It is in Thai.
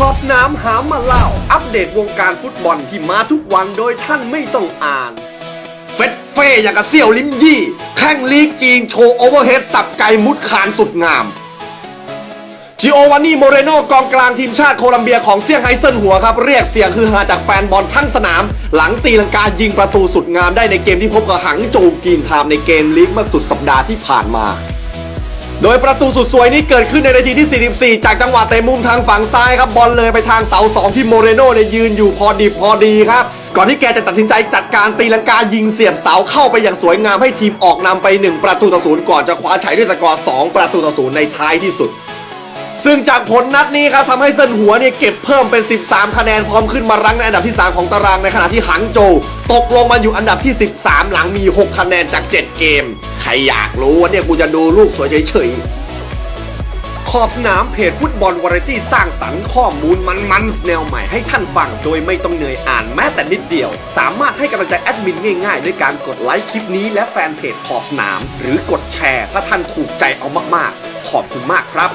ขอบนามหามาเล่า อัปเดตวงการฟุตบอลที่มาทุกวันโดยท่านไม่ต้องอ่าน เฟดเฟยอย่างกับเสี่ยวลิมยี่ แข่งลีกจีนโชว์โอเวอร์เฮดสับไก่มุดคานสุดงาม จิโอวานี่โมเรโนกองกลางทีมชาติโคลัมเบียของเซี่ยงไฮ้เซินหัวครับ เรียกเสียงคือฮาจากแฟนบอลทั้งสนาม หลังตีลังกายิงประตูสุดงามได้ในเกมที่พบกับหังโจวกีนไทม์ในเกมลีกเมื่อสุดสัปดาห์ที่ผ่านมา โดยประตูสุดสวยนี้เกิดขึ้นในนาทีที่ 44 จากจังหวะเตะมุมทางฝั่งซ้ายครับบอลเลยไปทางเสาสองที่โมเรโน่เนี่ยยืนอยู่พอดีพอดีครับ ก่อนที่แกจะตัดสินใจจัดการตีลังกายิงเสียบเสาเข้าไปอย่างสวยงามให้ทีมออกนำไป 1 ประตูต่อศูนย์ก่อนจะคว้าชัยด้วยสกอร์ 2 ประตูต่อศูนย์ในท้ายที่สุด ซึ่งจากผลนัดนี้ครับทำให้เซินหัวเนี่ยเก็บเพิ่มเป็น 13 คะแนนพร้อมขึ้นมารั้งในอันดับที่ 3 ของตารางในขณะที่หังโจวตกลงมาอยู่อันดับที่ 13 หลังมี 6 คะแนนจาก 7 เกม ใครอยากรู้ว่าเนี่ยกูจะดูลูกสวยเฉยๆขอบสนามเพจฟุตบอลวาไรตี้สร้างสรรค์ข้อมูลมันๆแนวใหม่ให้ท่านฟังโดยไม่ต้องเหนื่อยอ่านแม้แต่นิดเดียว สามารถให้กำลังใจแอดมินง่ายๆด้วยการกดไลค์คลิปนี้และแฟนเพจขอบสนาม หรือกดแชร์ถ้าท่านถูกใจเอามากๆ ขอบคุณมากครับ